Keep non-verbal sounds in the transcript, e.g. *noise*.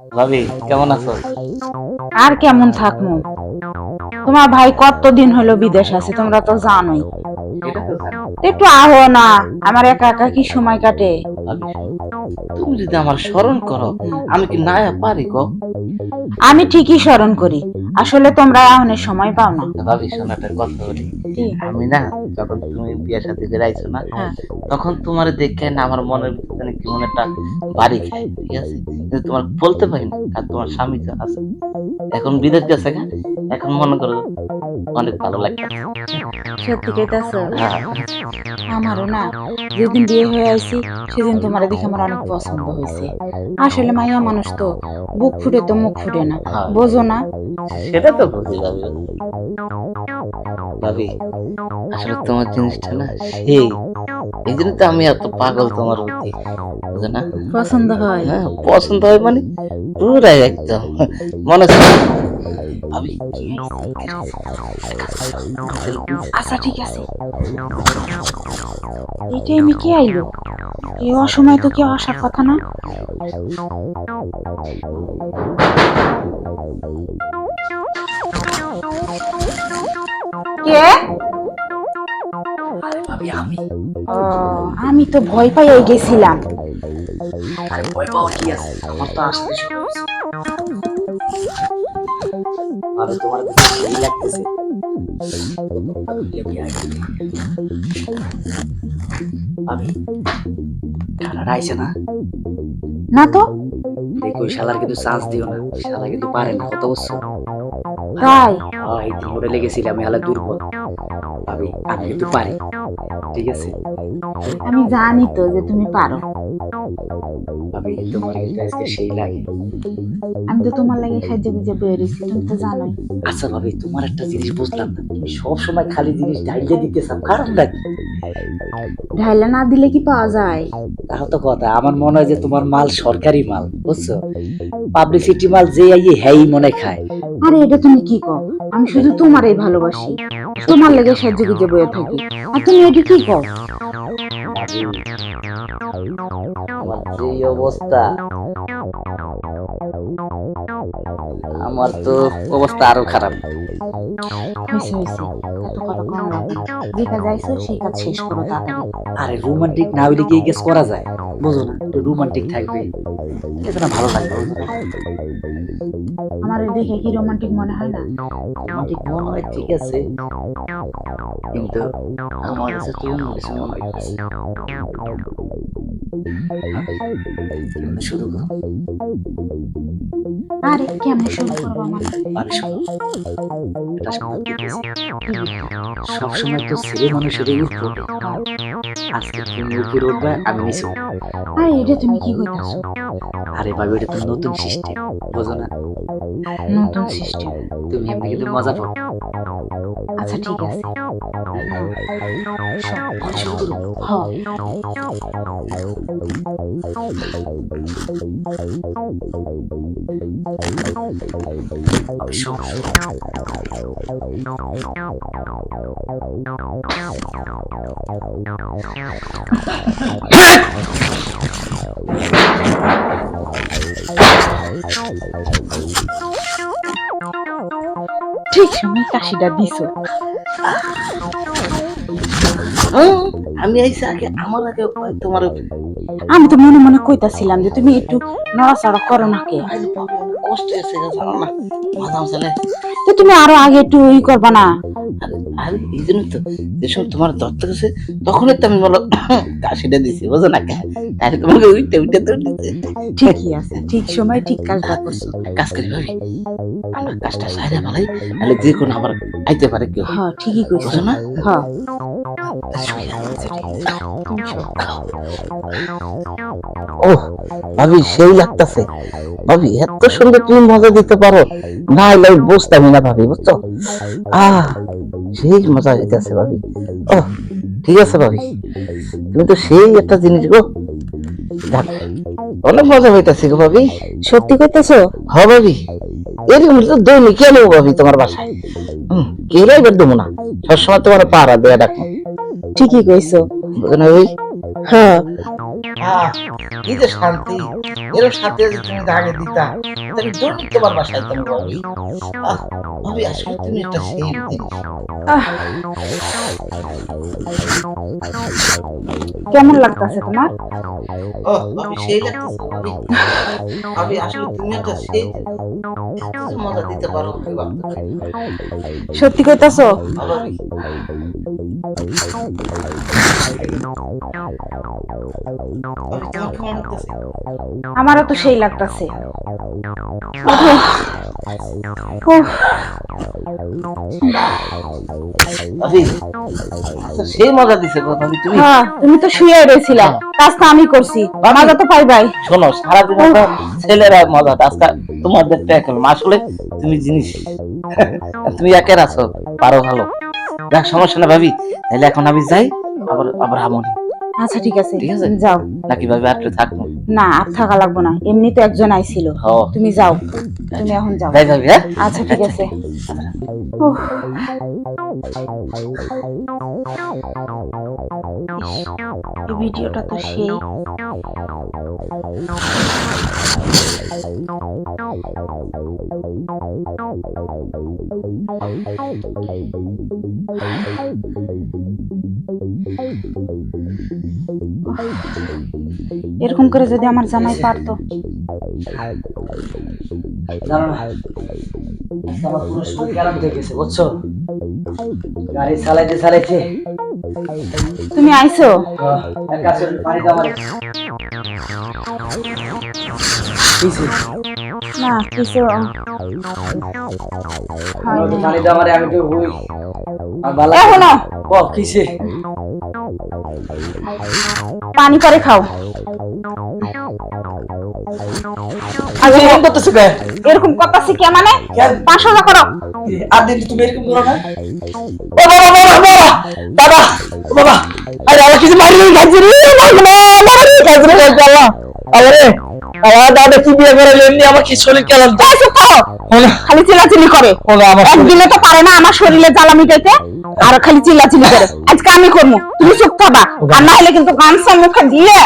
ভাবি কেমন আছো? আর কেমন থাকব তোমার ভাই কতদিন হলো বিদেশ আছে তোমরা তো জানোই। একটু আহো না আমার একা একা কি সময় কাটে? তুমি যদি আমার স্মরণ করো আমি কি না পারি গো? আমি ঠিকই স্মরণ করি। আসলে তোমরা অনেক সময় পাও না। ভাবি শোনাটা কথা বলি। আমি না যখন তুমি বিয়ের সাথে বেড়াইছো না হ্যাঁ। তখন তোমার দেখে না আমার মনের ভিতরে কেমন একটা বাড়ি খায় ঠিক আছে? কিন্তু তোমার বলতে পারি না আর তোমার স্বামী তো আছে। এখন বিদেশ গেছে এখন মনে করো অনেক ভালো লাগছে। সত্যি কইতাছ? হ্যাঁ। আমারও না যেদিন বিয়ে হয়ে আইছি সেদিন তোমার দেখে আমার অনেক পছন্দ হয়েছে আসলে মাইয়া মানুষ তো বুক ফুটে তো মুখ ফুটে না। হ্যাঁ। বোঝো না? সেটা তো বুঝি ভাবি। ভাবি আসলে তোমার জিনিসটা না সেই। এই জন্য তো আমি এত পাগল তোমার প্রতি বুঝো না? পছন্দ হয়? হ্যাঁ পছন্দ হয় মানে পুরাই একদম। মনে হচ্ছে ভাবি আচ্ছা ঠিক আছে। এই টাইমে কে আইলো? এই অসময় তো কেউ আসার কথা না? কে? আমি। তো ভয় পাই গেছিলাম। ভয় পাওয়ার কি আছে? আমার তো আসতে আরে তোমার কাছে লাগতেছে। আমি আইছে না? না তো। দেখো শালার কিন্তু চান্স দিও না। শালা কিন্তু পারে না কত বছর? তাই এই দিন লেগেছিলাম আমি হালা দুর্বল। ভাবি আমি কিন্তু পারি। ঠিক আছে? আমি জানি তো যে তুমি পারো। আমি তো তোমার লাগে বুঝে বেরিয়েছি তুমি তো জানোই। আচ্ছা ভাবি তোমার একটা জিনিস বুঝলাম না। তুমি সব সময় খালি জিনিস ঢাইলে দিতে চাও কারণটা কি? ঢাইলা না দিলে কি পাওয়া যায়? তাও তো কথা আমার মনে হয় যে তোমার মাল সরকারি মাল বুঝছ? পাবলিসিটি মাল যে আইয়ে হ্যাই মনে খায়। আরে এটা তুমি কি কও? আমি শুধু তোমারই ভালোবাসি। তোমার লাগে সাহায্য বুঝে বয়ে থাকি। আর তুমি এটা কি কও? আমার অবস্থা? আমার তো অবস্থা আরও খারাপ। হয়েছে যাইছো সেই কাজ শেষ করো তাড়াতাড়ি আরে রোমান্টিক না হইলে কি গেস করা যায়? বুঝো না একটু রোমান্টিক থাকবে। এটা না ভালো লাগবে আমার দেখে কি রোমান্টিক মনে হয় না? রোমান্টিক মনে হয় ঠিক আছে। কিন্তু আমার কাছে তো অন্য কিছু মনে হইতেছে। শুরু করো আরে কেমনে শুরু করব আমার? আরে সবসময় তো ছেলে মানুষের উপরে আজকে উপরে উঠবে আমি নিচে আরে এটা তুমি কি কইতাছো আরে ভাবি এটা তো নতুন সিস্টেম বোঝো না। নতুন সিস্টেম তুমি এমনি কিন্তু মজা পাবো আচ্ছা ঠিক আছে। হ্যাঁ ঠিক সময় কাশিটা দিছো হ্যাঁ, আমি আইসি আগে আমার আগে তোমার আমি তো মনে মনে কইতাছিলাম যে তুমি একটু নড়াচড়া করো না কে কষ্ট গেছে জানো না। ছেলে তো তুমি আরও আগে একটু ই করবা না? আরে এই জন্য তো। যেসব তোমার ধরতে গেছে তখনই তো আমি বলো কাশিটা দিছি বুঝো না তাহলে তোমাকে উইটে উইটে তো ঠিকই আছে ঠিক সময় ঠিক কাজটা করছ। কাজ করি ভাবি। আমরা কাজটা সাইডে ভালাই তাহলে যে কোনো আবার আইতে পারে কেউ। হ ঠিকই কইছো। না? হ ভাবি, সেই লাগতাছে। ভাবি, এত সুন্দর তুমি মজা দিতে পারো। না হলে না ভাবি, বুঝছ? আহ, সেই মজা হইতেছে ভাবি। ঠিক আছে ভাবি। তুমি তো সেই একটা জিনিস গো। অনেক মজা হইতাছে গো ভাবি। সত্যি কইতেছো? হ ভাবি। এরকম তো দৈনিক ভাবি তোমার বাসায়। কেলাই বের দেবো না। সবসময় তোমার পাড়া দেয়া ডাকো। ঠিকই কইছো। না হ্যাঁ। কি যে শান্তি। এর সাথে যদি তুমি দাগে দিতা তাহলে দৌড় দিতে পারবা শয়তান আহ, ভাবি আসলে তুমি একটা সেই কেমন লাগতাছে তোমার? সেই আসলে তুমি একটা সেই মজা দিতে পারো। সত্যি কইতাছো আমারও তো সেই লাগতাছে আচ্ছা, সেই মজা দিছে গো তুমি হ্যাঁ তুমি তো শুয়ে রয়েছিলা কাজটা আমি করছি। মজা তো পাইবাই শোনো সারাদিন তো ছেলেরা মজা আজকে তোমাদের ট্যাকল আসলে তুমি জিনিস *laughs* তুমি একের আছো পারো ভালো। দেখ সমস্যা না ভাবি তাহলে এখন আমি যাই আবার আবার আমনি আচ্ছা ঠিক আছে। যাও। নাকি ভাবি আর থাকব? না আর থাকা লাগবো না। এমনি তো একজন আইছিল। তুমি যাও। তুমি এখন যাও। যাই ভাবি হ্যাঁ? আচ্ছা ঠিক আছে। উফ। ভিডিওটা তো সেই। এরকম করে যদি আমার জামাই পারতো। পুরো বুঝছ? গাড়ি চালাইতে চালাইতে তুমি আইছো? না কিছু। পানি দাও আমারে, আমি হুই পানি পরে খাও। এরকম করতেছো কে এরকম কথা শিখে মানে? কেন? পাঁচশো টাকা করো। আর তুমি এরকম করো না? ও বাবা বাবা বাবা বাবা ও বাবা। আরে কিছু মারি মারি খাইছি রে। আল্লাহ আল্লাহ রে। আমার দাদা কি বিয়ে করে এমনি আমার কি শরীর করো। খালি চিল্লাচিল্লি করে। একদিনে তো পারে না আমার শরীরে জ্বালা মিটাইতে আর খালি চিল্লাচিল্লি করে। আজকে আমি করব। তুমি চুপ খাবা আর না হলে কিন্তু গামছা মুখে দিয়ে